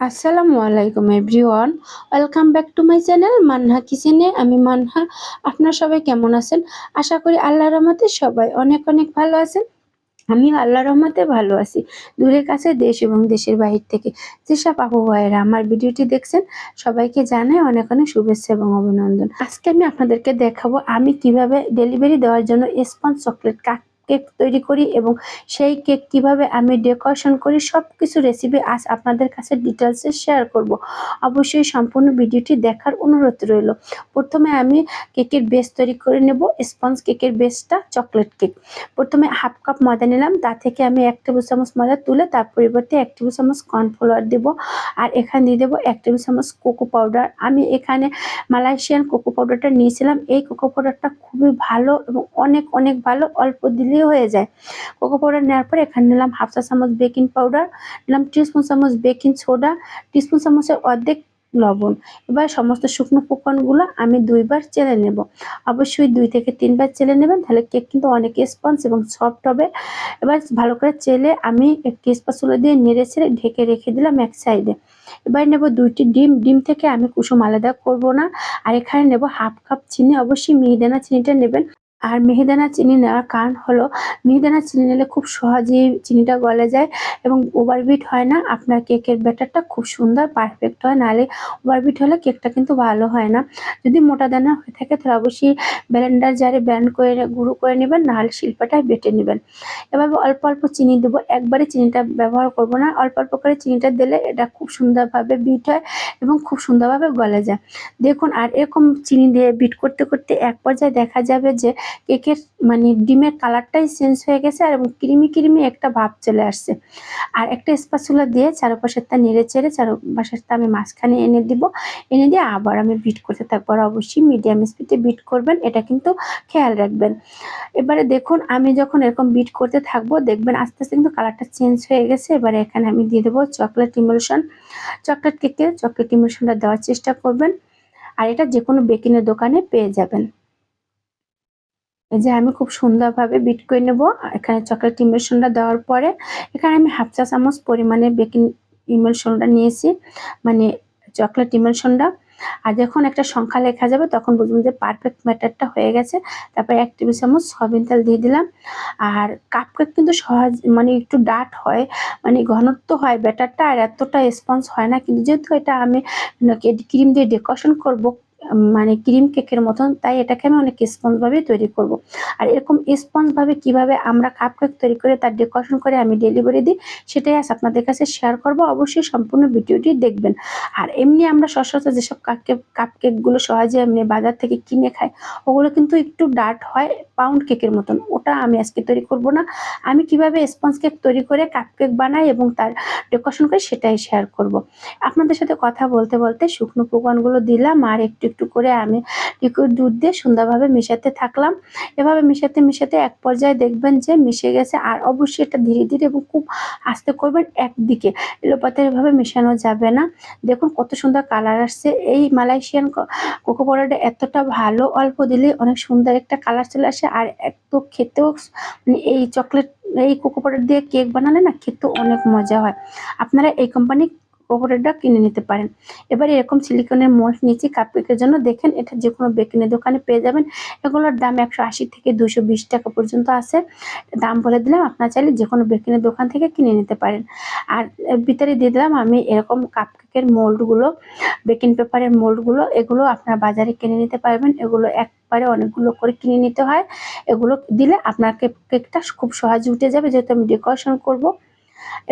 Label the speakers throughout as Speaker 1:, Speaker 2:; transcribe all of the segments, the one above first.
Speaker 1: আসসালামু আলাইকুম everyone, welcome back to my channel Manha কিচেনে। আমি মানহা, আপনারা সবাই কেমন আছেন? আশা করি আল্লাহর রহমতে সবাই অনেক অনেক ভালো আছেন। আমিও আল্লাহর রহমতে ভালো আছি। দূরের কাছে দেশ এবং দেশের বাহির থেকে যেসব আপু ভাইয়েরা আমার ভিডিওটি দেখছেন, সবাইকে জানাই অনেক অনেক শুভেচ্ছা এবং অভিনন্দন। আজকে আমি আপনাদেরকে দেখাবো আমি কীভাবে ডেলিভারি দেওয়ার জন্য স্পঞ্জ চকলেট কাক কেক তৈরি করি এবং সেই কেক কীভাবে আমি ডেকোরেশন করি সব কিছু রেসিপি আজ আপনাদের কাছে ডিটেলসে শেয়ার করব। অবশ্যই সম্পূর্ণ ভিডিওটি দেখার অনুরোধ রইল। প্রথমে আমি কেকের বেস তৈরি করে নেব স্পঞ্জ কেকের বেসটা চকলেট কেক প্রথমে হাফ কাপ ময়দা নিলাম, তা থেকে আমি এক টেবিল চামচ ময়দা তুলে তার পরিবর্তে এক টেবিল চামচ কর্নফ্লাওয়ার দেবো আর এখানে দিয়ে দেবো এক টেবিল চামচ কোকো পাউডার আমি এখানে মালয়েশিয়ান কোকো পাউডারটা নিয়েছিলাম। এই কোকো পাউডারটা খুবই ভালো এবং অনেক অনেক ভালো, অল্প দিলে দিলেই হয়ে যায়। কোকো পাউডার নেওয়ার পরে এখানে নিলাম হাফ চা চামচ বেকিং পাউডার নিলাম টিস্পুন চামচ বেকিং সোডা টিস্পুন চামচের অর্ধেক লবণ। এবার সমস্ত শুকনো উপকরণগুলো আমি দুইবার চেলে নেব। অবশ্যই দুই থেকে তিনবার চেলে নেবেন, তাহলে কেক কিন্তু অনেক স্পঞ্জ এবং সফট হবে। এবার ভালো করে চেলে আমি একটি স্পাচুলা দিয়ে নেড়ে ছেড়ে ঢেকে রেখে দিলাম এক সাইডে এবার নেব দুইটি ডিম। ডিম থেকে আমি কুসুম আলাদা করব না। আর এখানে নেব হাফ কাপ চিনি। অবশ্যই মিহিদানা চিনিটা নেবেন। আর মিহিদানা চিনি নেওয়ার কারণ হলো, মিহিদানা চিনি নিলে খুব সহজেই চিনিটা গলে যায় এবং ওভারবিট হয় না। আপনার কেকের ব্যাটারটা খুব সুন্দর পারফেক্ট হয়। নাহলে ওভারবিট হলে কেকটা কিন্তু ভালো হয় না। যদি মোটা দানা হয়ে থাকে, তাহলে অবশ্যই ব্লেন্ডার জারে ব্যান্ড করে গুঁড়ো করে নেবেন। নাহলে শিল্পাটায় বেটে নেবেন। এভাবে অল্প অল্প চিনি দেবো। একবারে চিনিটা ব্যবহার করব না। অল্প অল্প করে চিনিটা দিলে এটা খুব সুন্দরভাবে বিট হয় এবং খুব সুন্দরভাবে গলে যায়। দেখুন, আর এরকম চিনি দিয়ে বিট করতে করতে এক পর্যায়ে দেখা যাবে যে কেকের মানে ডিমের কালারটাই চেঞ্জ হয়ে গেছে আর এবং ক্রিমি ক্রিমি একটা ভাব চলে আসছে। আর একটা স্পাচুলা দিয়ে চারপাশেরটা নেড়ে চেড়ে চারপাশেরটা আমি মাঝখানে এনে দিব। এনে দিয়ে আবার আমি বিট করতে থাকব আর অবশ্যই মিডিয়াম স্পিডে বিট করবেন, এটা কিন্তু খেয়াল রাখবেন। এবারে দেখুন, আমি যখন এরকম বিট করতে থাকব, দেখবেন আস্তে আস্তে কিন্তু কালারটা চেঞ্জ হয়ে গেছে। এবারে এখানে আমি দিয়ে দেবো চকলেট ইমোশন। চকলেট কেকে চকলেট ইমোশনটা দেওয়ার চেষ্টা করবেন। আর এটা যে কোনো বেকিংয়ের দোকানে পেয়ে যাবেন। এই যে আমি খুব সুন্দরভাবে বিট করে নেব। এখানে চকলেট ইমলশনটা দেওয়ার পরে এখানে আমি হাফ চা চামচ পরিমাণে বেকিং ইমলশনটা নিয়েছি মানে চকলেট ইমলশনটা আর যখন একটা সংখ্যা লেখা যাবে তখন বুঝবেন যে পারফেক্ট ম্যাটারটা হয়ে গেছে। তারপরে এক টেবিল চামচ সয়াবিন তেল দিয়ে দিলাম। আর কাপকেক কিন্তু সহজ মানে একটু ডাট হয় মানে ঘনত্ব হয় ব্যাটারটা, আর এতটা স্পঞ্জ হয় না। কিন্তু যেহেতু এটা আমি ক্রিম দিয়ে ডেকোরেশন করব মানে ক্রিম কেকের মতন, তাই এটাকে আমি অনেক স্পঞ্জভাবে তৈরি করব। আর এরকম স্পঞ্জভাবে কীভাবে আমরা কাপ কেক তৈরি করে তার ডেকোরেশন করে আমি ডেলিভারি দিই, সেটাই আজ আপনাদের কাছে শেয়ার করব অবশ্যই সম্পূর্ণ ভিডিওটি দেখবেন আর এমনি আমরা সচরাচর যেসব কাপ কেক কাপ কেকগুলো সহজে এমনি বাজার থেকে কিনে খাই, ওগুলো কিন্তু একটু ডার্ট হয় পাউন্ড কেকের মতন ওটা আমি আজকে তৈরি করব না আমি কীভাবে স্পঞ্জ কেক তৈরি করে কাপ কেক বানাই এবং তার ডেকোরেশন করে সেটাই শেয়ার করব। আপনাদের সাথে কথা বলতে বলতে শুকনো উপকরণগুলো দিলাম, আর একটু একটু করে আমি লিকুইড দুধ দিয়ে সুন্দরভাবে মেশাতে থাকলাম। এভাবে মেশাতে মেশাতে এক পর্যায়ে দেখবেন যে মিশে গেছে আর অবশ্যই এটা ধীরে ধীরে এবং খুব আস্তে করবেন একদিকে। এলোপাতে এভাবে মেশানো যাবে না। দেখুন কত সুন্দর কালার আসছে। এই মালয়েশিয়ান কোকো পাউডারটা এতটা ভালো অল্প দিলে অনেক সুন্দর একটা কালার চলে আসে আর এত খেতেও মানে এই চকলেট, এই কোকো পাউডার দিয়ে কেক বানালে না খেতেও অনেক মজা হয়। আপনারা এই কোম্পানি ওপরেরটা কিনে নিতে পারেন। এবার এরকম সিলিকনের মোল্ড নিয়েছি কাপকেকের জন্য দেখেন, এটা যে কোনো বেকিনের দোকানে পেয়ে যাবেন। এগুলোর দাম একশো আশি থেকে দুশো বিশ টাকা পর্যন্ত আছে। দাম বলে দিলাম, আপনার চাইলে যে কোনো বেকিনের দোকান থেকে কিনে নিতে পারেন। আর ভিতরে দিয়ে দিলাম আমি এরকম কাপকেকের মোল্ডগুলো বেকিং পেপারের মোল্ডগুলো এগুলো আপনার বাজারে কিনে নিতে পারবেন। এগুলো একবারে অনেকগুলো করে কিনে নিতে হয়। এগুলো দিলে আপনার কেকটা খুব সহজে উঠে যাবে, যেহেতু আমি ডেকোরেশন করব।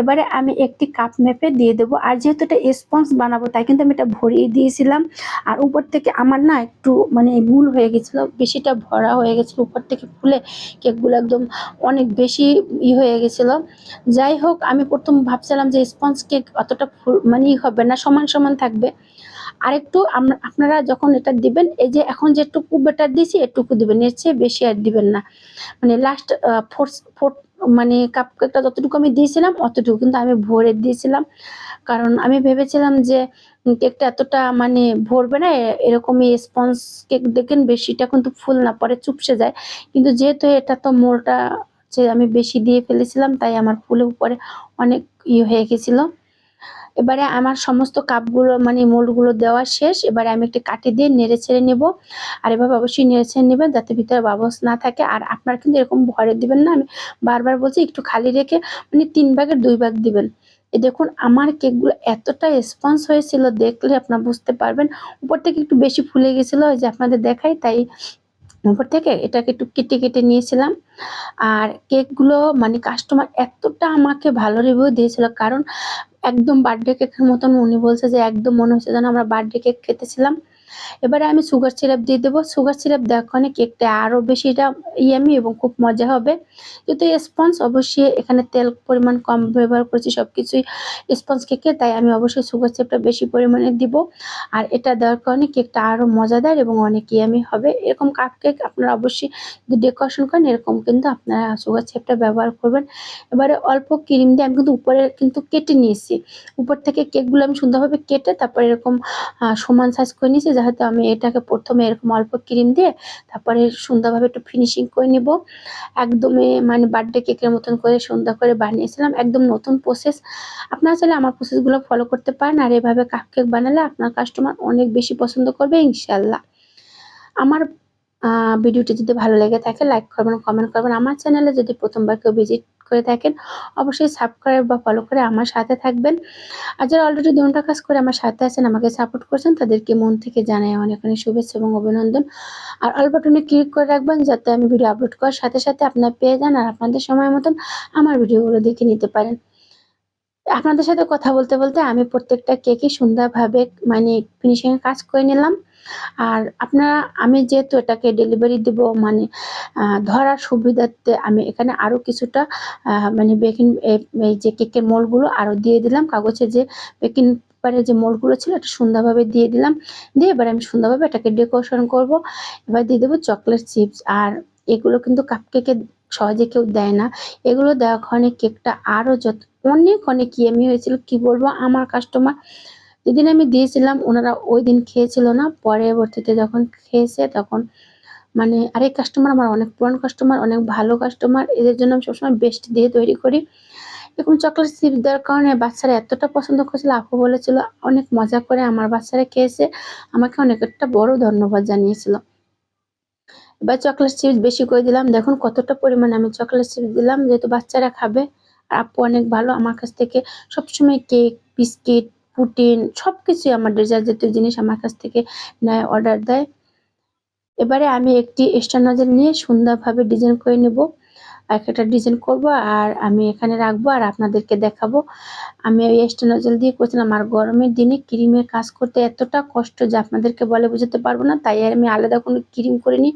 Speaker 1: এবারে আমি একটি কাপ মেপে দিয়ে দেবো। আর যেহেতু এটা স্পঞ্জ বানাবো, তাই কিন্তু আমি এটা ভরিয়ে দিয়েছিলাম। আর উপর থেকে আমার না একটু মানে ভুল হয়ে গেছিল, বেশিটা ভরা হয়ে গেছিল। উপর থেকে ফুলে কেকগুলো একদম অনেক বেশি ই হয়ে গেছিল। যাই হোক, আমি প্রথম ভাবছিলাম যে স্পঞ্জ কেক অতটা মানে ই হবে না, সমান সমান থাকবে। আরেকটু আপনারা যখন এটা দিবেন, এই যে এখন যেটুকু বেটার দিয়েছি, এটুকু দিবেন। এর চেয়ে বেশি আর দিবেন না। মানে লাস্ট ফোর ফোর মানে কাপ কেকটা যতটুকু আমি দিয়েছিলাম, অতটুকু কিন্তু আমি ভরে দিয়েছিলাম। কারণ আমি ভেবেছিলাম যে কেকটা এতটা মানে ভরবে না, এরকমই স্পঞ্জ কেক দেখেন বেশিটা কিন্তু ফুল না, পরে চুপসে যায়। কিন্তু যেহেতু এটা তো মোলটা যে আমি বেশি দিয়ে ফেলেছিলাম, তাই আমার ফুলের উপরে অনেক ইয়ে হয়ে গেছিল। এবারে আমার সমস্ত কাপগুলো মানে মোল্ডগুলো দেওয়া শেষ। এবারে আমি একটি কাঠি দিয়ে নেড়ে ছেড়ে নেব। আর এভাবে অবশ্যই নেড়ে ছেড়ে নেবেন যাতে ভিতরে বাবস না থাকে। আর আপনার কিন্তু এরকম ভরে দিবেন না। আমি বারবার বলছি, একটু খালি রেখে মানে তিন ভাগের দুই ভাগ দিবেন। এই দেখুন, আমার কেকগুলো এতটা স্পঞ্জ হয়েছিল দেখলে আপনারা বুঝতে পারবেন। উপর থেকে একটু বেশি ফুলে গেছিল যে আপনাদের দেখাই, তাই উপর থেকে এটাকে একটু কেটে কেটে নিয়েছিলাম। আর কেকগুলো মানে কাস্টমার এতটা আমাকে ভালো রিভিউ দিয়েছিল। কারণ একদম বার্থডে কেকের মতন উনি বলছে যে, একদম মনে হচ্ছে যেন আমরা বার্থডে কেক খেতেছিলাম। এবারে আমি সুগার সিরাপ দিয়ে দেবো। সুগার সিরাপ দেওয়ার কেকটা আরও বেশি এটা ইয়ামি এবং খুব মজা হবে। যেহেতু স্পঞ্জ অবশ্যই এখানে তেল পরিমাণ কম ব্যবহার করছি সব কিছুই স্পঞ্জ কেকে তাই আমি অবশ্যই সুগার সিরাপটা বেশি পরিমাণে দিব। আর এটা দেওয়ার কারণে কেকটা আরও মজাদার এবং অনেক ইয়ামি হবে। এরকম কাপ কেক আপনারা অবশ্যই ডেকোরেশন করেন, এরকম কিন্তু আপনারা সুগার সিরাপটা ব্যবহার করবেন। এবারে অল্প ক্রিম দিয়ে আমি কিন্তু উপরে কিন্তু কেটে নিয়েছি। উপর থেকে কেকগুলো আমি সুন্দরভাবে কেটে তারপর এরকম সমান সাইজ করে নিয়েছি যাতে আমি এটাকে প্রথমে এরকম অল্প ক্রিম দিয়ে তারপরে সুন্দরভাবে একটু ফিনিশিং করে নিব। একদমই মানে বার্থডে কেকের মতন করে সুন্দর করে বানিয়েছিলাম। একদম নতুন প্রসেস আপনারা চাইলে আমার প্রসেসগুলো ফলো করতে পারেন আর এভাবে কাপ কেক বানালে আপনার কাস্টমার অনেক বেশি পছন্দ করবে ইনশাল্লাহ আমার ভিডিওটি যদি ভালো লেগে থাকে লাইক করবেন কমেন্ট করবেন। আমার চ্যানেলে যদি প্রথমবার কেউ ভিজিট করে থাকেন, অবশ্যই সাবস্ক্রাইব বা ফলো করে আমার সাথে থাকবেন। আর যারা অলরেডি দুটা কাজ করে আমার সাথে আছেন, আমাকে সাপোর্ট করছেন, তাদেরকে মন থেকে জানাই অনেক অনেক শুভেচ্ছা এবং অভিনন্দন। আর অল বাটনে ক্লিক করে রাখবেন, যাতে আমি ভিডিও আপলোড করার সাথে সাথে আপনারা পেয়ে যান আর আপনাদের সময় মতন আমার ভিডিওগুলো দেখে নিতে পারেন। আপনাদের সাথে কথা বলতে বলতে আমি প্রত্যেকটা কেকই সুন্দরভাবে মানে ফিনিশিং এর কাজ করে নিলাম। আর আপনারা, আমি যেহেতু এটাকে ডেলিভারি দিব মানে ধরার সুবিধার্থে আমি এখানে আরও কিছুটা মানে বেকিং এই যে কেকের মোলগুলো আরও দিয়ে দিলাম। কাগজে যে বেকিং পেপারের যে মোলগুলো ছিল, এটা সুন্দরভাবে দিয়ে দিলাম। দিয়ে এবার আমি সুন্দরভাবে এটাকে ডেকোরেশন করব। এবার দিয়ে দেবো চকলেট চিপস আর এগুলো কিন্তু কাপ কেকে সহজে কেউ দেয় না। এগুলো দেওয়ার কারণে কেকটা আরও যত, অনেক অনেক ইয়ামি হয়েছিল। কি বলব? আমার কাস্টমার যেদিন আমি দিয়েছিলাম, ওনারা ওই দিন খেয়েছিল না। পরবর্তীতে যখন খেয়েছে, তখন মানে আরেক কাস্টমার আমার অনেক পুরান কাস্টমার অনেক ভালো কাস্টমার এদের জন্য আমি সবসময় বেস্ট দিয়ে তৈরি করি। এখন চকলেট চিপস দেওয়ার কারণে বাচ্চারা এতটা পছন্দ করেছিল, আপু বলেছিল, অনেক মজা করে আমার বাচ্চারা খেয়েছে। আমাকে অনেক একটা বড় ধন্যবাদ জানিয়েছিল। এবার চকলেট চিপস বেশি করে দিলাম। দেখুন কতটা পরিমাণে আমি চকলেট চিপস দিলাম, যেহেতু বাচ্চারা খাবে। আর আপু অনেক ভালো, আমার কাছ থেকে সবসময় কেক বিস্কিট পুটিন সব কিছুই আমার ডেজার্ট জাতীয় জিনিস আমার কাছ থেকে নেয় অর্ডার দেয়। এবারে আমি একটি এক্সট্রা নজেল নিয়ে সুন্দরভাবে ডিজাইন করে নেব। একটা ডিজাইন করব আর আমি এখানে রাখব আর আপনাদেরকে দেখাবো। আমি ওই এক্সট্রা নজেল দিয়ে করছিলাম আর গরমের দিনে ক্রিমের কাজ করতে এতটা কষ্ট যে আপনাদেরকে বলে বোঝাতে পারব না, তাই আর আমি আলাদা কোনো ক্রিম করিনি।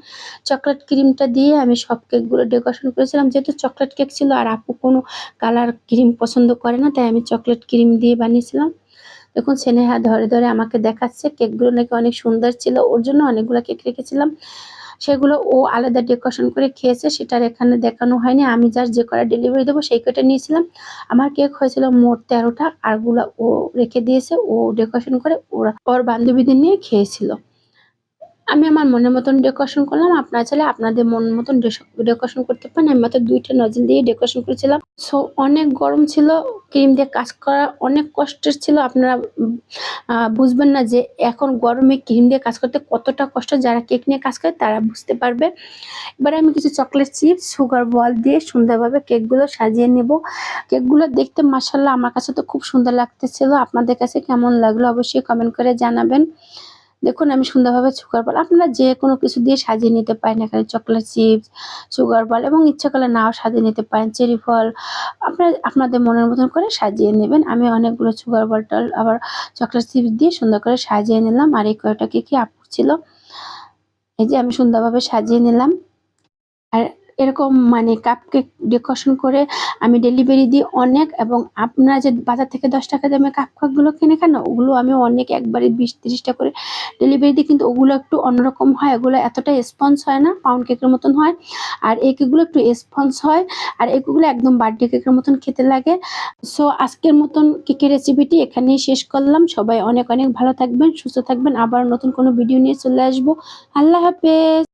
Speaker 1: চকলেট ক্রিমটা দিয়ে আমি সব কেকগুলো ডেকোরেশন করেছিলাম, যেহেতু চকলেট কেক ছিল আর আপু কোনো কালার ক্রিম পছন্দ করে না, তাই আমি চকলেট ক্রিম দিয়ে বানিয়েছিলাম। দেখুন, স্নেহা ধরে ধরে আমাকে দেখাচ্ছে কেকগুলো নাকি অনেক সুন্দর ছিল, ওর জন্য অনেকগুলো কেক রেখেছিলাম। সেগুলো ও আলাদা ডেকোরেশন করে খেয়েছে, সেটার এখানে দেখানো হয়নি। আমি যার যে কটা ডেলিভারি দেবো সেই কটা নিয়েছিলাম। আমার কেক হয়েছিল মোট তেরোটা আরগুলো ও রেখে দিয়েছে, ও ডেকোরেশন করে ওরা ওর বান্ধবীদের নিয়ে খেয়েছিল। আমি আমার মনের মতন ডেকোরেশন করলাম। আপনারা চাইলে আপনাদের মন মতন ডেকোরেশন করতে পারেন। আমি মাত্র দুইটা নজল দিয়ে ডেকোরেশন করেছিলাম। সো অনেক গরম ছিল, ক্রিম দিয়ে কাজ করা অনেক কষ্টের ছিল। আপনারা বুঝবেন না যে এখন গরমে ক্রিম দিয়ে কাজ করতে কতটা কষ্ট। যারা কেক নিয়ে কাজ করে, তারা বুঝতে পারবে। এবারে আমি কিছু চকলেট চিপস সুগার বল দিয়ে সুন্দরভাবে কেকগুলো সাজিয়ে নেব। কেকগুলো দেখতে মাসাল্লাহ আমার কাছে তো খুব সুন্দর লাগতেছিল। আপনাদের কাছে কেমন লাগল অবশ্যই কমেন্ট করে জানাবেন। দেখুন, আমি সুন্দরভাবে সুগার বল আপনারা যে কোনো কিছু দিয়ে সাজিয়ে নিতে পারেন, এখানে চকলেট চিপস সুগার বল এবং ইচ্ছা করলে নাও সাজিয়ে নিতে পারেন চেরি ফল আপনার আপনাদের মনের মতন করে সাজিয়ে নেবেন। আমি অনেকগুলো সুগার বল টল আবার চকলেট চিপস দিয়ে সুন্দর করে সাজিয়ে নিলাম আর এই কয়টা কেকই আপুর ছিল। এই যে আমি সুন্দরভাবে সাজিয়ে নিলাম। আর এরকম মানে কাপ কেক ডেকোরেশন করে আমি ডেলিভারি দিই অনেক এবং আপনারা যে বাজার থেকে দশ টাকা দামে কাপ কেকগুলো কিনে খান ওগুলো আমি অনেক একবারে বিশ তিরিশটা করে ডেলিভারি দিই কিন্তু ওগুলো একটু অন্যরকম হয় ওগুলো এতটা স্পঞ্জ হয় না পাউন্ড কেকের মতন হয় আর এই কেকগুলো একটু স্পঞ্জ হয় আর এগুলো একদম বার্থডে কেকের মতন খেতে লাগে। সো আজকের মতন কেকের রেসিপিটি এখানেই শেষ করলাম, সবাই অনেক অনেক ভালো থাকবেন, সুস্থ থাকবেন, আবার নতুন কোনো ভিডিও নিয়ে চলে আসব। আল্লাহ হাফেজ!